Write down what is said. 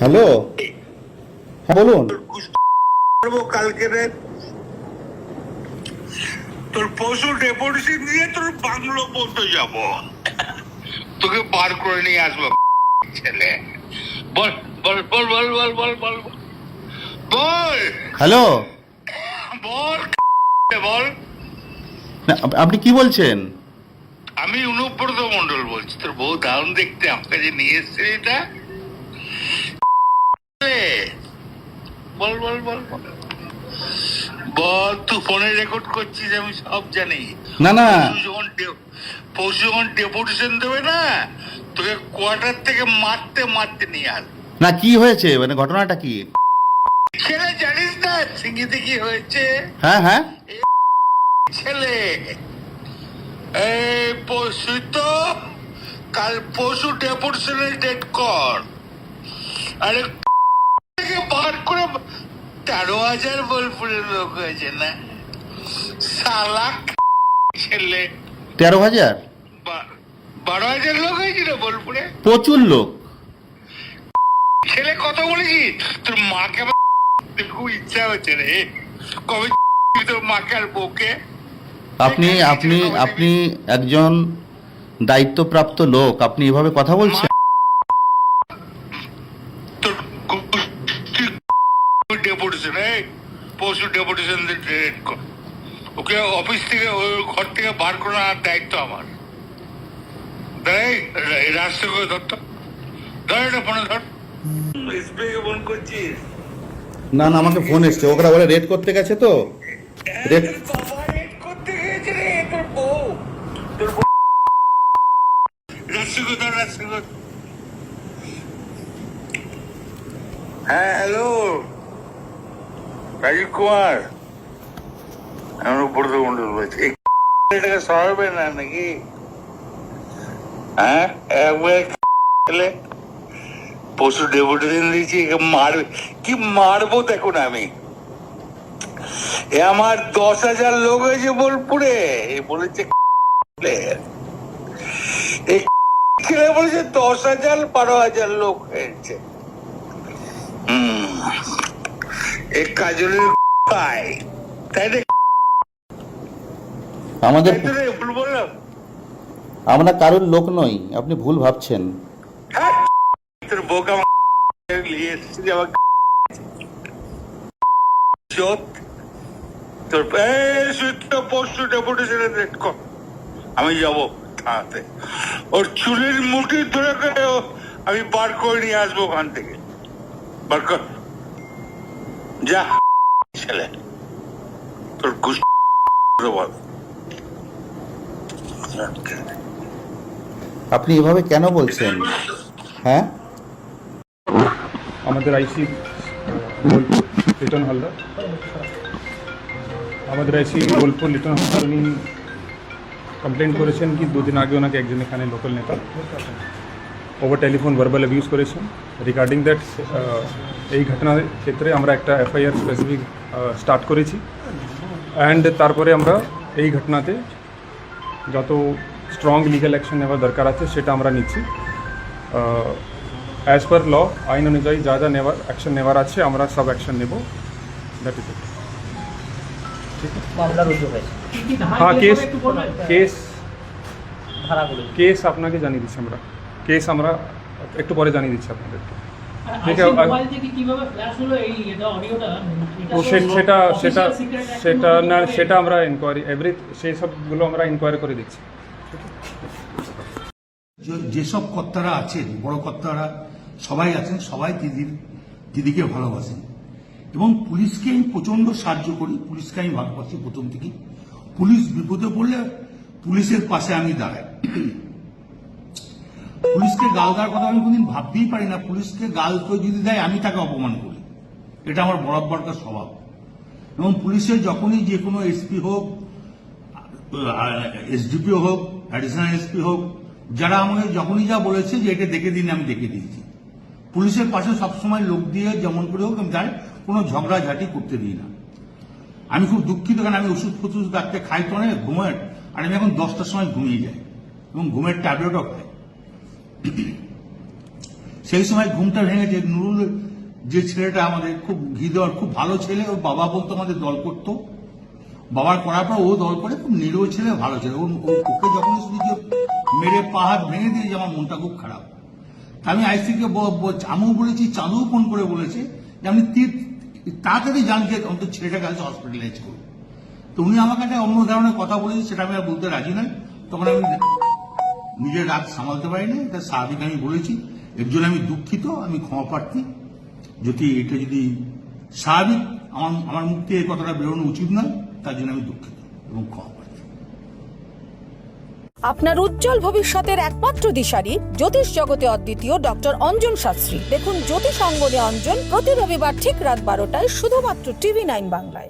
Hello? হ্যাঁ বলুন। কালকে তোর পশু ডেপুটেশন দিয়ে তোর বাংলো পর্যন্ত যাব। তোকে বার করে নিয়ে আসব ছেলে। বল বল বল বল বল বল বল বল। হ্যালো? বল বল? আপনি কি বলছেন? আমি অনুব্রত মন্ডল বলছি। তোর বউ দারুণ দেখতে আমাকে যে নিয়ে এসছে এটা। বল বল বল বল। তুই ফোনে রেকর্ড করছিস আমি সব জানি। না না। পরশু যখন পরশু যখন ডেপুটেশন দেবে না তোকে কোয়ার্টার থেকে মারতে মারতে নিয়ে আস। না কি হয়েছে? মানে ঘটনাটা কি? ছেলে জানিস না সিঙ্গিতে কি হয়েছে? হ্যাঁ হ্যাঁ। ছেলে। এই পরশু তো কাল পরশু ডেপুটেশনের ডেট কর। আরে বার করে তেরো হাজার বোলপুরের লোক হয়েছে না? সালাক ছেলে। তেরো হাজার? বারো হাজার লোক হয়েছিল বোলপুরে? প্রচুর লোক। ছেলে কত বলেছি? তোর মাকে খুব ইচ্ছা হচ্ছে রে। কবে তোর মাকে আর বউকে? আপনি আপনি আপনি একজন দায়িত্বপ্রাপ্ত লোক। আপনি এভাবে কথা বলছেন তোর ডেপুটেশন এই পরশু ডেপুটেশন ওকে অফিস থেকে ওই ঘর থেকে বার করার দায়িত্ব আমার। দেখ রাস্তা করে ধরতো ধর এটা ফোনে ধর। ফোন করছিস না না আমাকে ফোন এসছে। ওরা বলে রেড করতে গেছে তো। রেড করতে গিয়েছে রে তোর বউ তোর বউ রাস্তা ধর রাস্তা হ্যাঁ হ্যালো। রাজীব কুমার। আমার উপর তো মন্ডল বলছি হ্যাঁ? পশু ডেপুটেশন দিয়েছি মারবে। কি মারবো দেখুন আমি। এ আমার দশ হাজার লোক হয়েছে বোলপুরে। বলেছে বলেছে দশ হাজার, বারো হাজার লোক হয়েছে। হুম। এই কাজলের তাই না? আমাদের ভুল বললাম আমরা কারোর লোক নই আপনি ভুল ভাবছেন হ্যাঁ আমি যাব থানাতে ওর চুলের মুঠি ধরে করে আমি বার করে নিয়ে আসব ওখান থেকে বার কর যা ছেলে তোর ঘুষ আপনি এভাবে কেন বলছেন? হ্যাঁ? আমাদের আইসি লিটন হালদার। আমাদের আইসি বোলপুর লিটন হালদার উনি কমপ্লেন করেছেন কি দুদিন আগে ওনাকে একজন এখানে লোকাল নেতা ওভার টেলিফোন ভার্বাল অ্যাবিউজ করেছেন। রিগার্ডিং দ্যাট এই ঘটনার ক্ষেত্রে আমরা একটা এফআইআর স্পেসিফিক স্টার্ট করেছি। অ্যান্ড তারপরে আমরা এই ঘটনাতে যত স্ট্রং লিগ্যাল অ্যাকশন নেওয়ার দরকার আছে সেটা আমরা নিচ্ছি। অ্যাজ পার ল আইন অনুযায়ী যা যা নেওয়ার অ্যাকশন নেওয়ার আছে আমরা সব অ্যাকশন নেব। দ্যাট ইজ ইট হ্যাঁ কেস কেস কেস আপনাকে জানিয়ে দিচ্ছি আমরা। কেস আমরা একটু পরে জানিয়ে দিচ্ছি আপনাদেরকে। থেকে সেটা সেটা সেটা না সেটা আমরা ইনকোয়ারি এভরি সেই সবগুলো আমরা ইনকোয়ারি করে দিচ্ছি যেসব কর্তারা আছেন বড় কর্তারা সবাই আছেন সবাই দিদির দিদিকে ভালোবাসেন। এবং পুলিশকে আমি প্রচণ্ড সাহায্য করি পুলিশকে আমি ভালোবাসি প্রথম থেকেই। পুলিশ বিপদে পড়লে পুলিশের পাশে আমি দাঁড়াই। পুলিশকে গাল দেওয়ার কথা আমি কোনদিন ভাবতেই পারি না। পুলিশকে গাল কেউ যদি দেয়, আমি তাকে অপমান করি। এটা আমার বরাবরকার স্বভাব। এবং পুলিশের যখনই যে কোনো এসপি হোক এসডিপি হোক অ্যাডিশনাল এসপি হোক, যারা আমাকে যখনই যা বলেছে যে এটা দেখে দিন, আমি দেখে দিয়েছি। পুলিশের পাশে সবসময় লোক দিয়ে যেমন করে হোক, আমি তাই কোনো ঝগড়াঝাটি করতে দিই না। আমি খুব দুঃখিত, কারণ আমি ওষুধ ফষুধ রাখতে খাই তো অনেক ঘুমের আর আমি এখন দশটার সময় ঘুমিয়ে যাই। এবং ঘুমের ট্যাবলেটও খাই। সেই সময় ঘুমটা ভেঙেছে। নুরুল যে ছেলেটা আমাদের খুব ঘিদর খুব ভালো ছেলে, ওর বাবা বলতো আমাদের দল করতো। বাবার করার পর ও দল করে, খুব নিরীহ ছেলে, ভালো ছেলে। ওকে যখন শুধু যে মেরে পাহাড় ভেঙে দিয়েছে, আমার মনটা খুব খারাপ। আমি আইসিকে আমিও বলেছি, চাঁদুও ফোন করে বলেছে যে তীর, তাড়াতাড়ি যে অন্তত ছেলেটাকে আজ হসপিটালাইজ করুন। তো উনি আমাকে একটা অন্য ধরনের কথা বলেছে, সেটা আমি আর বলতে রাজি নই। তখন আমি নিজের রাগ সামালতে পারিনি, এটা স্বাভাবিক আমি বলেছি। এর জন্য আমি দুঃখিত, আমি ক্ষমা প্রার্থী। যদি এটা যদি স্বাভাবিক, আমার আমার মুখ থেকে কথাটা বেরোনো উচিত নয়, তার জন্য আমি দুঃখিত এবং ক্ষমা আপনার উজ্জ্বল ভবিষ্যতের একমাত্র দিশারি জ্যোতিষ জগতে অদ্বিতীয় ডক্টর অঞ্জন শাস্ত্রী। দেখুন জ্যোতিষ অঙ্গনে অঞ্জন প্রতি রবিবার ঠিক রাত বারোটায় শুধুমাত্র টিভি নাইন বাংলায়।